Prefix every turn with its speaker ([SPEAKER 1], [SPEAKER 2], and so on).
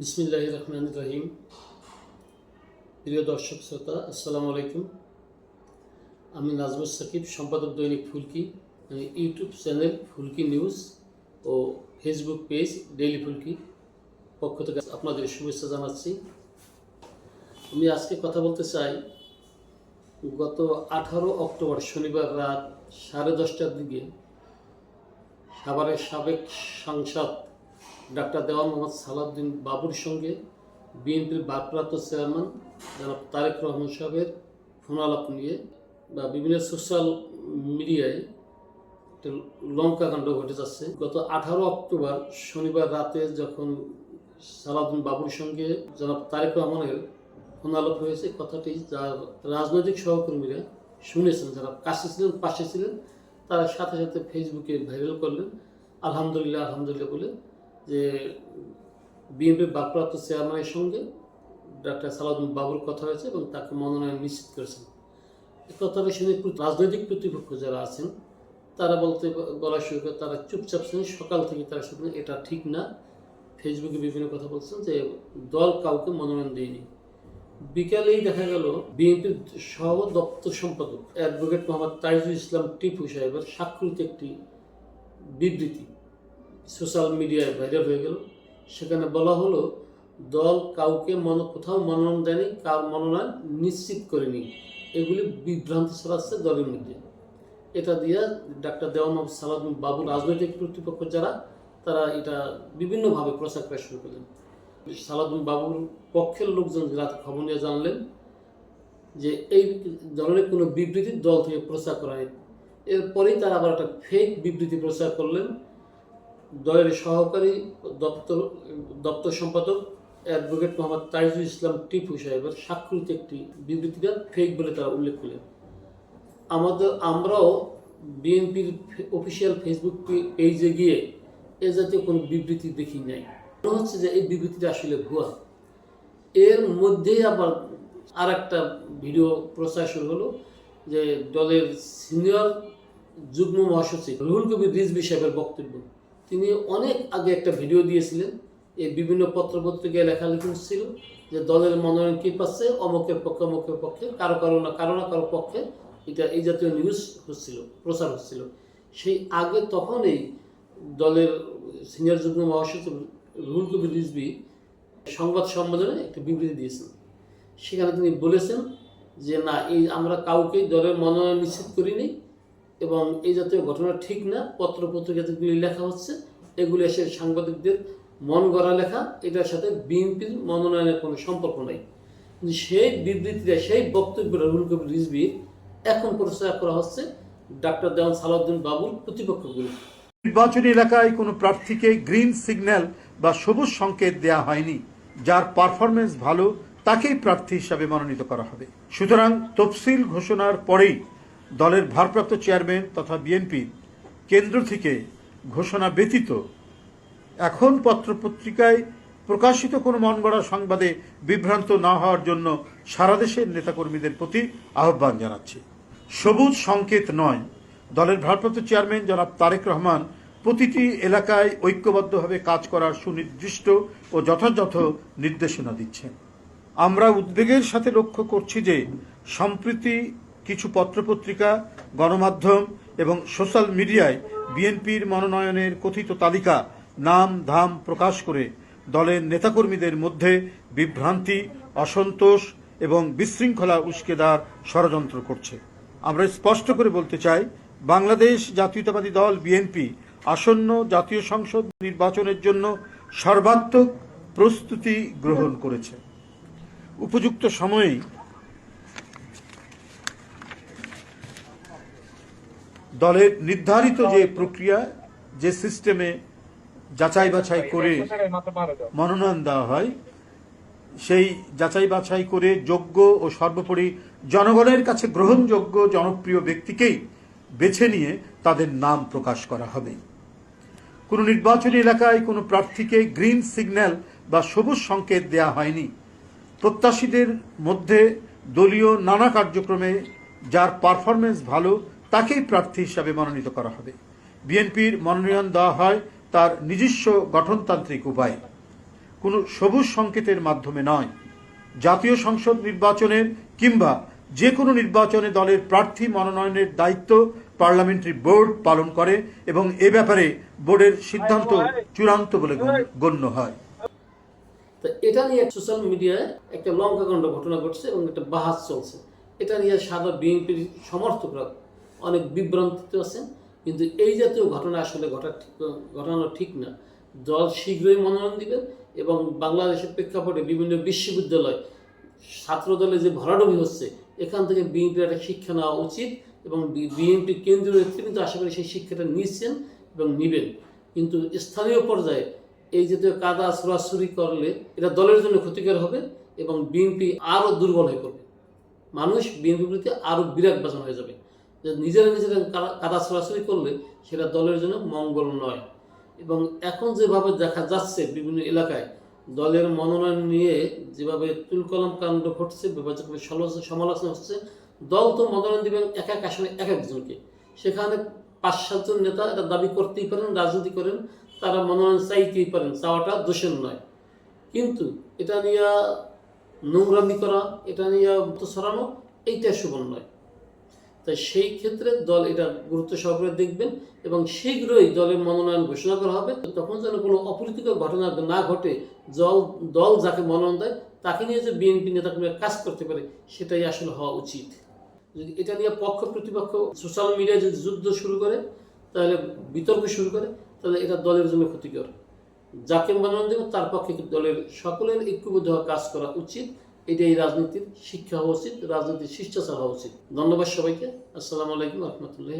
[SPEAKER 1] বিসমিল্লাহ রহমান রহিম। প্রিয় দর্শক শ্রোতা, আসসালামু আলাইকুম। আমি নাজমুস সাকিব, সম্পাদক দৈনিক ফুলকি আমি ইউটিউব চ্যানেল ফুলকি নিউজ ও ফেসবুক পেজ ডেইলি ফুলকি পক্ষ থেকে আপনাদের শুভেচ্ছা জানাচ্ছি। আমি আজকে কথা বলতে চাই, গত আঠারো অক্টোবর শনিবার রাত সাড়ে দশটার দিকে সাভারের সাবেক সাংসদ ডাক্তার দেওয়ান মোহাম্মদ সালাউদ্দিন বাবুর সঙ্গে বিএনপির ভারপ্রাপ্ত চেয়ারম্যান জনাব তারেক রহমান সাহেবের ফোন আলাপ নিয়ে বা বিভিন্ন সোশ্যাল মিডিয়ায় একটা লঙ্কাকাণ্ড ঘটে যাচ্ছে। গত আঠারো অক্টোবর শনিবার রাতে যখন সালাউদ্দিন বাবুর সঙ্গে জনাব তারেক রহমানের ফোন আলাপ হয়েছে, কথাটি যার রাজনৈতিক সহকর্মীরা শুনেছেন। যারা কাছে ছিলেন, পাশে ছিলেন, তারা সাথে সাথে ফেসবুকে ভাইরাল করলেন। আলহামদুলিল্লাহ আলহামদুলিল্লাহ বলে যে বিএনপির ভারপ্রাপ্ত চেয়ারম্যানের সঙ্গে ডাক্তার সালাউদ্দিন বাবুর কথা হয়েছে এবং তাকে মনোনয়ন নিশ্চিত করেছেন। এই কথাটা শুনে রাজনৈতিক প্রতিপক্ষ যারা আছেন, তারা বলতে বলা শুরু করে তারা চুপচাপ ছিলেন সকাল থেকে তারা শুধু এটা ঠিক না। ফেসবুকে বিভিন্ন কথা বলছেন যে দল কাউকে মনোনয়ন দেয়নি। বিকালেই দেখা গেল বিএনপির সহ দপ্তর সম্পাদক অ্যাডভোকেট মোহাম্মদ তাইজুল ইসলাম টিপু সাহেবের স্বাক্ষরিত একটি বিবৃতি। সোশ্যাল মিডিয়ায় ভাইরাল হয়ে গেল। সেখানে বলা হলো, দল কাউকে মন, কোথাও মনোনয়ন দেয়নি, কার মনোনয়ন নিশ্চিত করেনি। এগুলি বিভ্রান্তি ছড়াচ্ছে দলের মধ্যে। এটা দিয়ে ডাক্তার দেওয়ান সালাউদ্দিন বাবু, রাজনৈতিক কর্তৃপক্ষ যারা, তারা এটা বিভিন্নভাবে প্রচার করা শুরু করলেন। সালাউদ্দিন বাবুর পক্ষের লোকজন রাতে খবর নিয়ে জানলেন যে এই ধরনের কোনো বিবৃতি দল থেকে প্রচার করা হয় এরপরেই তারা আবার একটা ফেক বিবৃতি প্রচার করলেন। দলের সহকারী দপ্তর দপ্তর সম্পাদক অ্যাডভোকেট মোহাম্মদ তাইজুল ইসলাম টিপু সাহেবের স্বাক্ষরিত একটি বিবৃতিটা ফেক বলে তারা উল্লেখ করলেন। আমাদের, আমরাও বিএনপির অফিসিয়াল ফেসবুক পেজে গিয়ে এ জাতীয় কোনো বিবৃতি দেখি নাই। মনে হচ্ছে যে এই বিবৃতিটা আসলে ভুয়া। এর মধ্যেই আবার আর একটা ভিডিও প্রচার শুরু হলো যে দলের সিনিয়র যুগ্ম মহাসচিব রুহুল কবির রিজবি সাহেবের বক্তব্য। তিনি অনেক আগে একটা ভিডিও দিয়েছিলেন। এই বিভিন্ন পত্রপত্রিকায় লেখালেখি ছিল যে দলের মনোনয়ন কী পাচ্ছে, অমকের পক্ষে অমকের পক্ষে, কারও কারও না কারও না কারও পক্ষে এটা এই জাতীয় নিউজ হচ্ছিল, প্রচার হচ্ছিল। সেই আগে তখনই দলের সিনিয়র যুগ্ম মহাসচিব রুহুল কবির রিজবি সংবাদ সম্মেলনে একটা বিবৃতি দিয়েছেন। সেখানে তিনি বলেছেন যে, না, এই আমরা কাউকে দলের মনোনয়ন নিশ্চিত করিনি। এবং এই জাতীয় ঘটনা ঠিক না পত্র পত্রিকাগুলি লেখা হচ্ছে, এগুলি এসে সাংবাদিকদের মন গড়া লেখা, এটার সাথে বিএনপির মনোনয়নের কোনো সম্পর্ক নেই। কিন্তু সেই বিবৃতিটা সেই বক্তব্য রহুল কবির রিজবি এখন প্রচার করা হচ্ছে ডাক্তার দেওয়ান সালাউদ্দিন বাবুর প্রতিপক্ষগুলি
[SPEAKER 2] নির্বাচনী এলাকায় কোনো প্রার্থীকে গ্রিন সিগন্যাল বা সবুজ সংকেত দেয়া হয়নি। যার পারফরমেন্স ভালো, তাকেই প্রার্থী হিসাবে মনোনীত করা হবে। সুতরাং তফসিল ঘোষণার পরেই দলের ভারপ্রাপ্ত চেয়ারম্যান তথা বিএনপি কেন্দ্র থেকে ঘোষণা ব্যতীত এখন পত্রপত্রিকায় প্রকাশিত কোনো মন গড়া সংবাদে বিভ্রান্ত না হওয়ার জন্য সারা দেশের নেতাকর্মীদের প্রতি আহ্বান জানাচ্ছি। সবুজ সংকেত নয়, দলের ভারপ্রাপ্ত চেয়ারম্যান জনাব তারেক রহমান প্রতিটি এলাকায় ঐক্যবদ্ধভাবে কাজ করার সুনির্দিষ্ট ও যথাযথ নির্দেশনা দিচ্ছেন। আমরা উদ্বেগের সাথে লক্ষ্য করছি যে, সম্প্রতি কিছু পত্রপত্রিকা, গণমাধ্যম এবং সোশ্যাল মিডিয়ায় বিএনপির মনোনয়নের কথিত তালিকা নাম, ধাম প্রকাশ করে দলের নেতাকর্মীদের মধ্যে বিভ্রান্তি, অসন্তোষ এবং বিশৃঙ্খলা উস্কে দেওয়ার ষড়যন্ত্র করছে। আমরা স্পষ্ট করে বলতে চাই, বাংলাদেশ জাতীয়তাবাদী দল বিএনপি আসন্ন জাতীয় সংসদ নির্বাচনের জন্য সর্বাত্মক প্রস্তুতি গ্রহণ করেছে। উপযুক্ত সময়েই দলের নির্ধারিত যে প্রক্রিয়া, যে সিস্টেমে যাচাই বাছাই করে মনোনয়ন দেওয়া হয়, সেই যাচাই বাছাই করে যোগ্য ও সর্বোপরি জনগণের কাছে গ্রহণযোগ্য জনপ্রিয় ব্যক্তিকেই বেছে নিয়ে তাদের নাম প্রকাশ করা হবে। কোনো নির্বাচনী এলাকায় কোনো প্রার্থীকে গ্রিন সিগন্যাল বা সবুজ সংকেত দেয়া হয়নি। প্রত্যাশীদের মধ্যে দলীয় নানা কার্যক্রমে যার পারফরমেন্স ভালো তাকেই প্রার্থী হিসাবে মনোনীত করা হবে। বিএনপির মনোনয়ন দেওয়া হয় তার নিজস্ব গঠনতান্ত্রিক উপায়ে। কোনো সবুজ সংকেতের মাধ্যমে নয়। জাতীয় সংসদ নির্বাচনের কিংবা যে কোনো নির্বাচনে দলের প্রার্থী মনোনয়নের দায়িত্ব পার্লামেন্টারি বোর্ড পালন করে এবং এ ব্যাপারে বোর্ডের সিদ্ধান্ত চূড়ান্ত বলে গণ- গণ্য হয়।
[SPEAKER 1] এটা নিয়ে সোশ্যাল মিডিয়ায় একটা লঙ্কাকাণ্ড ঘটনা ঘটছে এবং একটা বাহাস চলছে। এটা নিয়ে সাদা বিএনপির সমর্থকরা অনেক বিভ্রান্তিতে আছেন, কিন্তু এই জাতীয় ঘটনা আসলে ঘটা ঠিক, ঘটানো ঠিক না। দল শীঘ্রই মনোনয়ন দিবেন এবং বাংলাদেশের প্রেক্ষাপটে বিভিন্ন বিশ্ববিদ্যালয় ছাত্র দলে যে ভরাডুবি হচ্ছে, এখান থেকে বিএনপির একটা শিক্ষা নেওয়া উচিত এবং বিএনপি কেন্দ্রীয় নেতৃবৃন্দ আশা করি সেই শিক্ষাটা নিচ্ছেন এবং নিবেন। কিন্তু স্থানীয় পর্যায়ে এই জাতীয় কাদা সরাসরি করলে এটা দলের জন্য ক্ষতিকর হবে এবং বিএনপি আরও দুর্বল হয়ে পড়বে। মানুষ বিএনপির প্রতি আরও বিরাট বাজন হয়ে যাবে। যে নিজেরা নিজেরা কাদা- সরাসরি করলে সেটা দলের জন্য মঙ্গল নয়। এবং এখন যেভাবে দেখা যাচ্ছে বিভিন্ন এলাকায়, দলের মনোনয়ন নিয়ে যেভাবে তুলকলম কাণ্ড ঘটছে বিভাজকভাবে সমালোচনা হচ্ছে, দল তো মনোনয়ন দিবেন এক এক আসনে এক একজনকে। সেখানে পাঁচ সাতজন নেতা এটা দাবি করতেই পারেন, রাজনীতি করেন, তারা মনোনয়ন চাইতেই পারেন, চাওয়াটা দোষের নয়। কিন্তু এটা নিয়ে নোংরামি করা, এটা নিয়ে সরানো এইটা শুভন নয়। তাই সেই ক্ষেত্রে দল এটা গুরুত্ব সহকারে দেখবেন এবং শীঘ্রই দলের মনোনয়ন ঘোষণা করা হবে। তখন যেন কোনো অপরীতিকর ঘটনা না ঘটে দল দল যাকে মনোনয়ন দেয়, তাকে নিয়ে যে বিএনপি নেতাকর্মীরা কাজ করতে পারে, সেটাই আসলে হওয়া উচিত। যদি এটা নিয়ে পক্ষ প্রতিপক্ষ সোশ্যাল মিডিয়ায় যদি যুদ্ধ শুরু করে, তাহলে বিতর্ক শুরু করে, তাহলে এটা দলের জন্য ক্ষতিকর। যাকে মনোনয়ন দেবে, তার পক্ষে দলের সকলের ঐক্যবদ্ধ কাজ করা উচিত। এটাই রাজনীতির শিক্ষা হওয়া উচিত রাজনীতির শিষ্টাচার হওয়া উচিত। ধন্যবাদ সবাইকে। আসসালামু আলাইকুম রহমতুল্লাহ